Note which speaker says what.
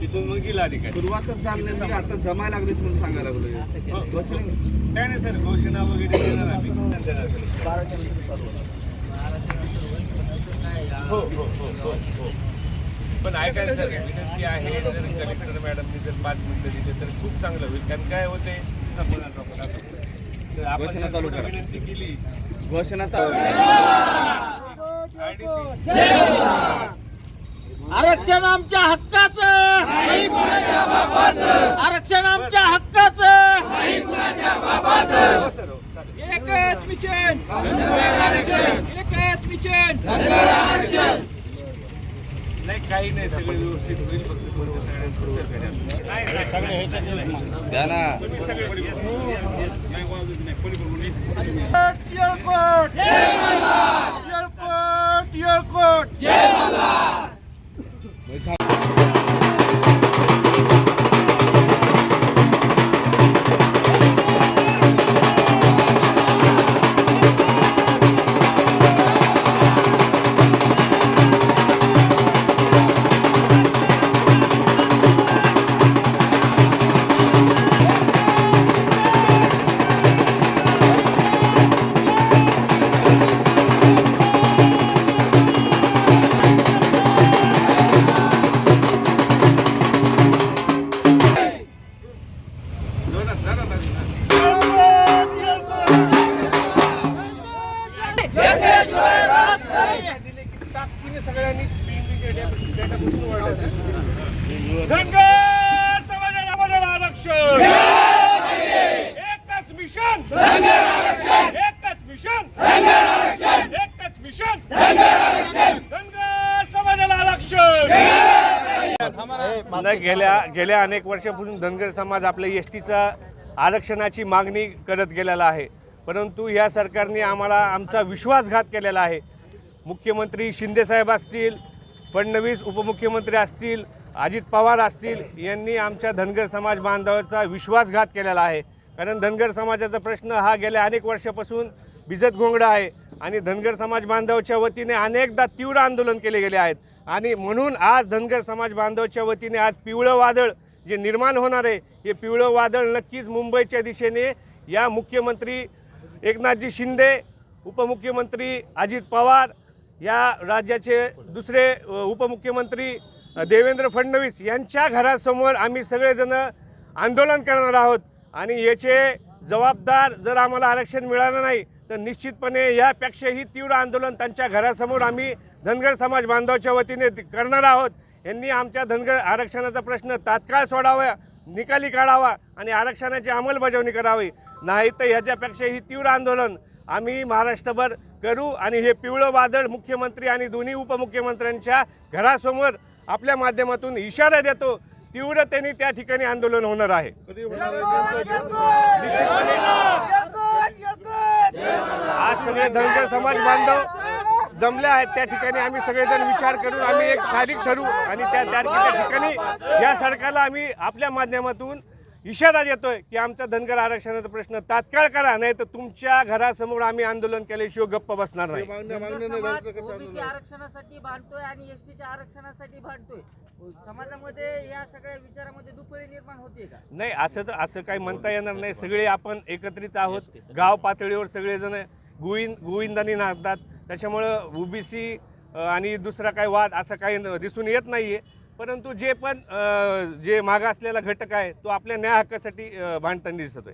Speaker 1: तिथून मग गेला अधिकारी.
Speaker 2: सुरुवातच झाली नाही म्हणजे आता जमायला लागलीच म्हणून सांगायला लागलो
Speaker 1: काय नाही सर घोषणा वगैरे देणार आम्ही. हो हो हो हो हो. पण ऐकायला सर विनंती आहे जर कलेक्टर मॅडमनी जर पाच मिनिटं दिले तर खूप चांगलं होईल. कारण काय होते तर आपण
Speaker 2: घोषणा चालू करा.
Speaker 1: विनंती केली.
Speaker 2: घोषणा चालू
Speaker 1: IDC
Speaker 3: आरक्षण आमच्या हक्काचं आरक्षण आमच्या हक्काचं एकच मिशन एकच मिशन
Speaker 1: नाही काही नाही सगळं व्यवस्थित होईल फक्त बरोबर सगळ्यांचं सहकार्य असतं. नाही, नाही, सगळे ह्याच्यात नाही.
Speaker 2: द्या ना
Speaker 1: तुम्ही सगळे yes, yes, yes. नाही, वाजत नाही. कोणी बोलू नये.
Speaker 3: येळकोट येळकोट
Speaker 1: llévala. ताकदीने सगळ्यांनी धनगर समाजाला बदल आरक्षण एकच मिशन एकच मिशन एकच मिशन धनगर समाजाला आरक्षण गेल्या गेल्या अनेक वर्षापासून धनगर समाज आपल्या एस टीचा आरक्षणाची मागणी करत गेलेला आहे. परंतु या सरकारने आम्हाला आमचा विश्वासघात केलेला आहे. मुख्यमंत्री शिंदेसाहेब असतील फडणवीस उपमुख्यमंत्री असतील अजित पवार असतील यांनी आमच्या धनगर समाज बांधवाचा विश्वासघात केलेला आहे. कारण धनगर समाजाचा प्रश्न हा गेल्या अनेक वर्षापासून भिजत घोंगडा आहे आणि धनगर समाज बांधवाच्या वतीने अनेकदा तीव्र आंदोलन केले गेले आहेत. आणि म्हणून आज धनगर समाज बांधवाच्या वतीने आज पिवळं वादळ जे निर्माण होणार आहे हे पिवळं वादळ नक्कीच मुंबईच्या दिशेने या मुख्यमंत्री एकनाथजी शिंदे उपमुख्यमंत्री अजित पवार या राज्याचे दुसरे उपमुख्यमंत्री देवेंद्र फडणवीस यांच्या घरासमोर आम्ही सगळेजण आंदोलन करणार आहोत. आणि याचे जबाबदार जर आम्हाला आरक्षण मिळालं नाही तर निश्चितपणे यापेक्षाही तीव्र आंदोलन त्यांच्या घरासमोर आम्ही धनगर समाज बांधवाच्या वतीने करणार आहोत. यांनी आमच्या धनगर आरक्षणाचा प्रश्न तात्काळ सोडावा निकाली काढावा आणि आरक्षणाची अंमलबजावणी करावी. नाही तर ह्याच्यापेक्षाही तीव्र आंदोलन आम्ही महाराष्ट्रभर करू आणि हे पिवळं वादळ मुख्यमंत्री आणि दोन्ही उपमुख्यमंत्र्यांच्या घरासमोर आपल्या माध्यमातून इशारा देतो तीव्रतेने त्या ठिकाणी आंदोलन होणार आहे. आज सगळे धनगर समाज बांधव जमले आहेत त्या ठिकाणी आम्ही सगळेजण विचार करून आम्ही एक तारीख ठरवू आणि त्या तारखेच्या ठिकाणी या सरकारला आम्ही आपल्या माध्यमातून इशारा देतोय की आमचा धनगर आरक्षणाचा प्रश्न तात्काळ करा नाही तर तुमच्या घरासमोर आम्ही आंदोलन केल्याशिवाय गप्प बसणार नाही.
Speaker 4: ओबीसी आरक्षणासाठी भांडतोय आणि एसटीच्या आरक्षणासाठी भांडतोय. समाजामध्ये या सगळ्या विचारामध्ये दुफळी निर्माण होते का?
Speaker 1: नाही असं तर असं काही म्हणता येणार नाही. सगळे आपण एकत्रित आहोत. गाव पातळीवर सगळेजण गोविंद गोविंदानी नाचतात. त्याच्यामुळं ओबीसी आणि दुसरा काही वाद असं काही दिसून येत नाही आहे परंतु जे पण जे मागासलेला घटक आहे तो आपल्या न्याय हक्कासाठी भांडताना दिसतोय.